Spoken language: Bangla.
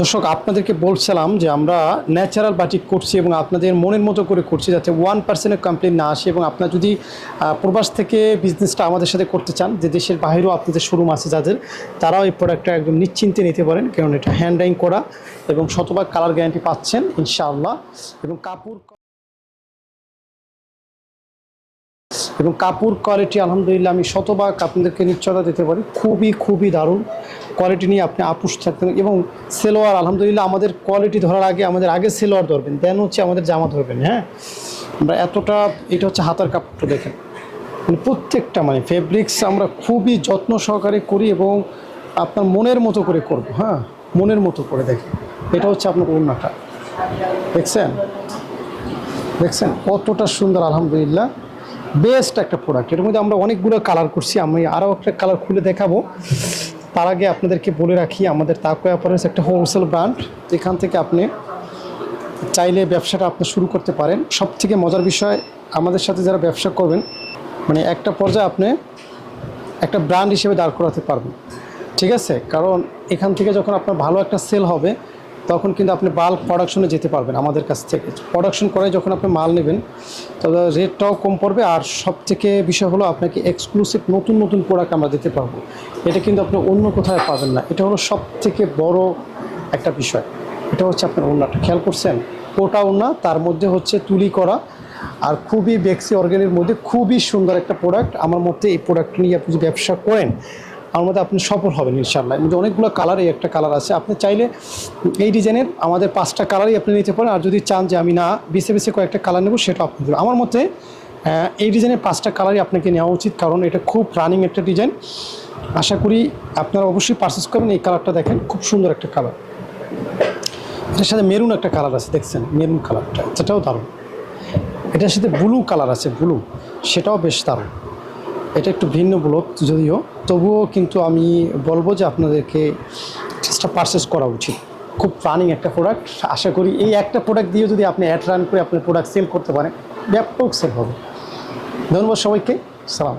দর্শক, আপনাদেরকে বলছিলাম যে আমরা ন্যাচারাল বাটিক করছি এবং আপনাদের মনের মতো করে করছি যাতে ওয়ান পার্সেন্টের কমপ্লেন না আসে এবং আপনার যদি প্রবাস থেকে বিজনেসটা আমাদের সাথে করতে চান, যে দেশের বাইরেও আপনাদের শোরুম আছে যাদের, তারাও এই প্রোডাক্টটা একদম নিশ্চিন্তে নিতে পারেন। কারণ এটা হ্যান্ড ডাইং করা এবং শতভাগ কালার গ্যারান্টি পাচ্ছেন, ইনশাআল্লাহ। এবং কাপড় এবং কাপড় কোয়ালিটি আলহামদুলিল্লাহ আমি শতভাগ আপনাদেরকে নিশ্চয়তা দিতে পারি। খুবই খুবই দারুণ। কোয়ালিটি নিয়ে আপনি আপুষ থাকতেন এবং সেলোয়ার, আলহামদুলিল্লাহ আমাদের কোয়ালিটি ধরার আগে, আমাদের আগে সেলোয়ার ধরবেন দেন হচ্ছে আমাদের জামা ধরবেন হ্যাঁ? আমরা এতটা, এটা হচ্ছে হাতার কাপড়টা দেখেন। মানে প্রত্যেকটা মানে ফেব্রিক্স আমরা খুবই যত্ন সহকারে করি এবং আপনার মনের মতো করে করব হ্যাঁ? মনের মতো করে দেখেন। এটা হচ্ছে আপনার ওড়নাটা। দেখছেন? দেখছেন? কতটা সুন্দর, আলহামদুলিল্লাহ। বেস্ট একটা প্রোডাক্টের মধ্যে আমরা অনেকগুলো কালার করছি, আমি আরও একটা কালার খুলে দেখাবো। তার আগে আপনাদেরকে বলে রাখি, আমাদের তাকোয়া অ্যাপারেন্স একটা হোলসেল ব্র্যান্ড যেখান থেকে আপনি চাইলে ব্যবসাটা আপনি শুরু করতে পারেন। সব থেকে মজার বিষয়, আমাদের সাথে যারা ব্যবসা করবেন মানে একটা পর্যায়ে আপনি একটা ব্র্যান্ড হিসেবে দাঁড় করাতে পারবেন। ঠিক আছে? কারণ এখান থেকে যখন আপনার ভালো একটা সেল হবে তখন কিন্তু আপনি বাল্ক প্রোডাকশনে যেতে পারবেন আমাদের কাছ থেকে। প্রোডাকশন করে যখন আপনি মাল নেবেন, তবে রেটটাও কম পড়বে আর সব থেকে বিষয় হলো আপনাকে এক্সক্লুসিভ নতুন নতুন প্রোডাক্ট আমরা দিতে পারব। এটা কিন্তু আপনি অন্য কোথায় পাবেন না। এটা হলো সব থেকে বড় একটা বিষয়। এটা হচ্ছে আপনার ওনাটা খেয়াল করছেন? কোটা ওনা তার মধ্যে হচ্ছে তুলি করা। আর খুবই বেক্সি অর্গ্যানের মধ্যে খুবই সুন্দর একটা প্রোডাক্ট আমার মধ্যে এই প্রোডাক্ট নিয়ে আপনি যদি ব্যবসা করেন আমার মধ্যে আপনি সফল হবেন ইনশাল্লাহ এর মধ্যে অনেকগুলো কালার এই একটা কালার আছে। আপনি চাইলে এই ডিজাইনের আমাদের পাঁচটা কালারই আপনি নিতে পারেন। আর যদি চান যে আমি না বেছে বেছে কয়েকটা কালার নেব, সেটা আপনি দেবেন। আমার মতে এই ডিজাইনের পাঁচটা কালারই আপনাকে নেওয়া উচিত। কারণ এটা খুব রানিং একটা ডিজাইন আশা করি আপনারা অবশ্যই পারচেস করবেন। এই কালারটা দেখেন, খুব সুন্দর একটা কালার এটার সাথে মেরুন একটা কালার আছে, দেখছেন? মেরুন কালারটা সেটাও দারুণ। এটার সাথে ব্লু কালার আছে ব্লু সেটাও বেশ দারুণ। এটা একটু ভিন্ন ব্লগ যদিও। তবুও কিন্তু আমি বলব যে আপনাদেরকে চেষ্টা পারচেস করা উচিত। খুব প্রাণিং একটা প্রোডাক্ট আশা করি এই একটা প্রোডাক্ট দিয়ে যদি আপনি অ্যাড রান করে আপনার প্রোডাক্ট সেল করতে পারেন, ব্যাপক সেল হবে। ধন্যবাদ সবাইকে। সালাম